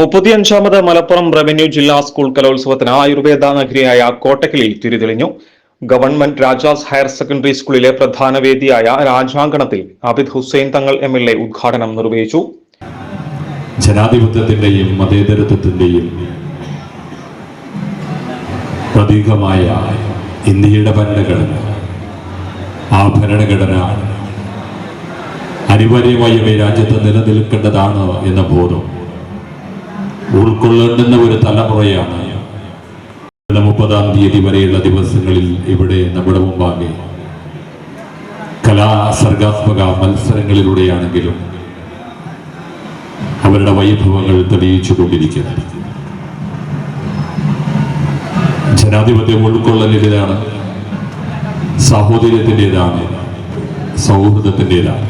മുപ്പത്തിയഞ്ചാമത് Malappuram revenue ജില്ലാ school കലോത്സവത്തിന് ആയുർവേദ നഗരിയായ കോട്ടക്കലിൽ തിരിതെളിഞ്ഞു. ഗവൺമെന്റ് രാജാസ് ഹയർ സെക്കൻഡറി സ്കൂളിലെ പ്രധാന വേദിയായ രാജാങ്കണത്തിൽ Abid Hussain Thangal M L A ഉദ്ഘാടനം നിർവഹിച്ചു. ജനാധിപത്യത്തിന്റെയും മതേതരത്വത്തിന്റെയും പ്രതീകമായ ഇന്ത്യയുടെ ഭരണഘടന ആ ഭരണഘടന അനിവാര്യമായി രാജ്യത്ത് നിലനിൽക്കേണ്ടതാണ് എന്ന ബോധം ഉൾക്കൊള്ളേണ്ടുന്ന ഒരു തലമുറയാണ്. മുപ്പതാം തീയതി വരെയുള്ള ദിവസങ്ങളിൽ ഇവിടെ നമ്മുടെ മുമ്പാകെ കലാ സർഗാത്മക മത്സരങ്ങളിലൂടെയാണെങ്കിലും അവരുടെ വൈഭവങ്ങൾ തെളിയിച്ചു കൊണ്ടിരിക്കുന്നത് ജനാധിപത്യം ഉൾക്കൊള്ളലിന്റെതാണ് സാഹോദര്യത്തിന്റെതാണ് സൗഹൃദത്തിന്റെതാണ്.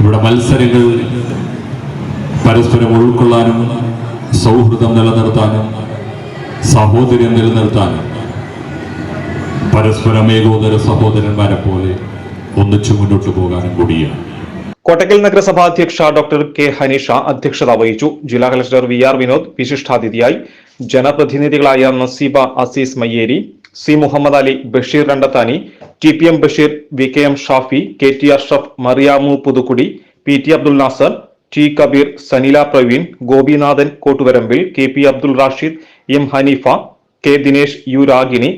ഇവിടെ മത്സരങ്ങൾ പരസ്പരം ഉൾക്കൊള്ളാനും സൗഹൃദം നിലനിർത്താനും സഹോദര്യം നിലനിർത്താനും പരസ്പരം ഏകോദര സഹോദരന്മാരെ പോലെ ഒന്നിച്ചു മുന്നോട്ട് പോകാനും കൂടിയാണ്. കോട്ടക്കൽ നഗരസഭാ അധ്യക്ഷ ഡോക്ടർ കെ ഹനീഷ അധ്യക്ഷത വഹിച്ചു. ജില്ലാ കളക്ടർ വി ആർ വിനോദ് വിശിഷ്ടാതിഥിയായി. ജനപ്രതിനിധികളായ Naseeba Azeez Mayyeri C Muhammad Ali Basheer Randathani T P M Basheer V K M Shafi K T Ashraf Mariyamu Puthukkudi P T Abdul Nasar T Kabeer Sanila Praveen Gopinathan Kottuvarambil K P Abdul Rashid M Haneefa K Dinesh U Ragini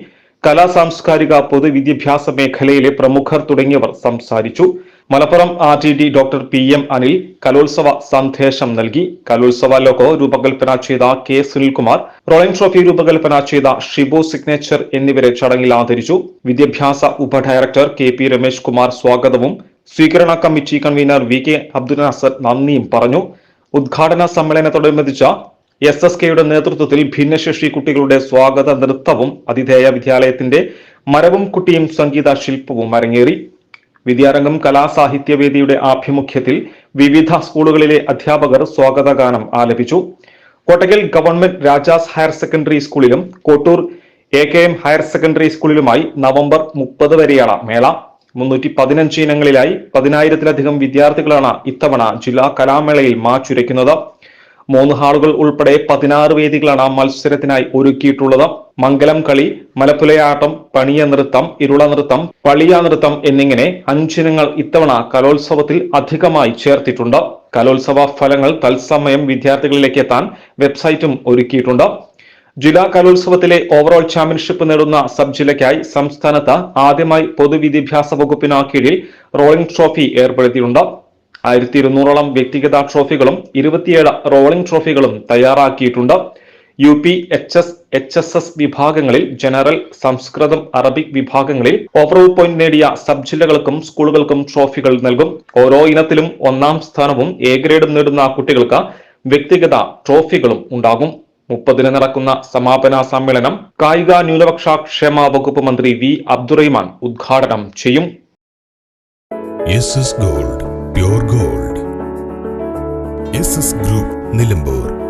കലാ സാംസ്കാരിക പൊതുവിദ്യാഭ്യാസ മേഖലയിലെ പ്രമുഖർ തുടങ്ങിയവർ സംസാരിച്ചു. Malappuram R T D doctor P M Anil കലോത്സവ സന്ദേശം നൽകി. കലോത്സവ ലോഗോ രൂപകൽപ്പന ചെയ്ത കെ സുനിൽകുമാർ റോളിംഗ് ട്രോഫി രൂപകൽപ്പന ചെയ്ത ഷിബു സിഗ്നേച്ചർ എന്നിവരെ ചടങ്ങിൽ ആദരിച്ചു. വിദ്യാഭ്യാസ ഉപഡയറക്ടർ കെ പി രമേശ് കുമാർ സ്വാഗതവും സ്വീകരണ committee convener V K Abdul Nasar നന്ദിയും പറഞ്ഞു. ഉദ്ഘാടന സമ്മേളനത്തോടനുബന്ധിച്ച എസ് എസ് കെയുടെ നേതൃത്വത്തിൽ ഭിന്നശേഷി കുട്ടികളുടെ സ്വാഗത നൃത്തവും അതിഥേയ വിദ്യാലയത്തിന്റെ മരവും കുട്ടിയും സംഗീത ശില്പവും അരങ്ങേറി. വിദ്യാരംഗം കലാസാഹിത്യവേദിയുടെ ആഭിമുഖ്യത്തിൽ വിവിധ സ്കൂളുകളിലെ അധ്യാപകർ സ്വാഗതഗാനം ആലപിച്ചു. Kottakkal government Rajas higher secondary സ്കൂളിലും Kottur A K M higher secondary സ്കൂളിലുമായി November മുപ്പത് വരെയാണ് മേള. മുന്നൂറ്റി പതിനഞ്ച് ഇനങ്ങളിലായി പതിനായിരത്തിലധികം വിദ്യാർത്ഥികളാണ് ഇത്തവണ ജില്ലാ കലാമേളയിൽ മാച്ചുരയ്ക്കുന്നത് മൂന്ന് ഹാളുകൾ ഉൾപ്പെടെ പതിനാറ് വേദികളാണ് മത്സരത്തിനായി ഒരുക്കിയിട്ടുള്ളത്. മംഗലം കളി മലപ്പുലയാട്ടം പണിയ നൃത്തം ഇരുള നൃത്തം പളിയ നൃത്തം എന്നിങ്ങനെ അഞ്ചിനങ്ങൾ ഇത്തവണ കലോത്സവത്തിൽ അധികമായി ചേർത്തിട്ടുണ്ട്. കലോത്സവ ഫലങ്ങൾ തത്സമയം വിദ്യാർത്ഥികളിലേക്ക് എത്താൻ വെബ്സൈറ്റും ഒരുക്കിയിട്ടുണ്ട്. ജില്ലാ കലോത്സവത്തിലെ ഓവറോൾ ചാമ്പ്യൻഷിപ്പ് നേടുന്ന സബ് ജില്ലയ്ക്കായി സംസ്ഥാനത്ത് ആദ്യമായി പൊതുവിദ്യാഭ്യാസ വകുപ്പിന് കീഴിൽ റോളിംഗ് ട്രോഫി ഏർപ്പെടുത്തിയിട്ടുണ്ട്. ആയിരത്തി ഇരുന്നൂറോളം വ്യക്തിഗത ട്രോഫികളും ഇരുപത്തിയേഴ് റോളിംഗ് ട്രോഫികളും തയ്യാറാക്കിയിട്ടുണ്ട്. U P H S H S S വിഭാഗങ്ങളിൽ ജനറൽ സംസ്കൃതം അറബിക് വിഭാഗങ്ങളിൽ ഓവറോൾ പോയിന്റ് നേടിയ സബ് ജില്ലകൾക്കും സ്കൂളുകൾക്കും ട്രോഫികൾ നൽകും. ഓരോ ഇനത്തിലും ഒന്നാം സ്ഥാനവും എ ഗ്രേഡും നേടുന്ന കുട്ടികൾക്ക് വ്യക്തിഗത ട്രോഫികളും ഉണ്ടാകും. മുപ്പതിന് നടക്കുന്ന സമാപന സമ്മേളനം കായിക ന്യൂനപക്ഷ ക്ഷേമ വകുപ്പ് മന്ത്രി വി അബ്ദുറഹിമാൻ ഉദ്ഘാടനം ചെയ്യും. Gold gold. ഗ്രൂപ്പ് നിലമ്പൂർ.